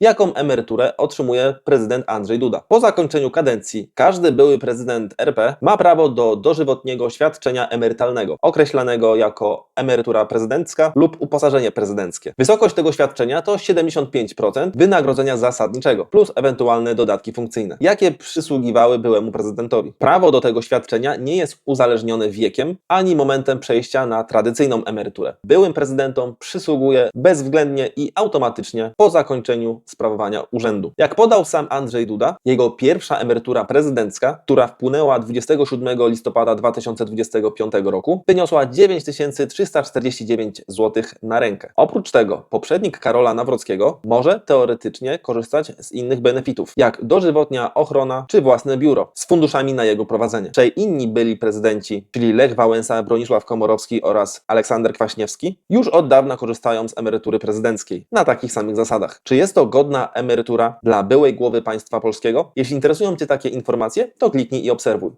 Jaką emeryturę otrzymuje prezydent Andrzej Duda? Po zakończeniu kadencji każdy były prezydent RP ma prawo do dożywotniego świadczenia emerytalnego, określanego jako emerytura prezydencka lub uposażenie prezydenckie. Wysokość tego świadczenia to 75% wynagrodzenia zasadniczego plus ewentualne dodatki funkcyjne, jakie przysługiwały byłemu prezydentowi. Prawo do tego świadczenia nie jest uzależnione wiekiem ani momentem przejścia na tradycyjną emeryturę. Byłym prezydentom przysługuje bezwzględnie i automatycznie po zakończeniu sprawowania urzędu. Jak podał sam Andrzej Duda, jego pierwsza emerytura prezydencka, która wpłynęła 27 listopada 2025 roku, wyniosła 9349 zł na rękę. Oprócz tego poprzednik Karola Nawrockiego może teoretycznie korzystać z innych benefitów, jak dożywotnia ochrona czy własne biuro z funduszami na jego prowadzenie. Trzej inni byli prezydenci, czyli Lech Wałęsa, Bronisław Komorowski oraz Aleksander Kwaśniewski, już od dawna korzystają z emerytury prezydenckiej na takich samych zasadach. Czy jest to godna emerytura dla byłej głowy państwa polskiego? Jeśli interesują Cię takie informacje, to kliknij i obserwuj.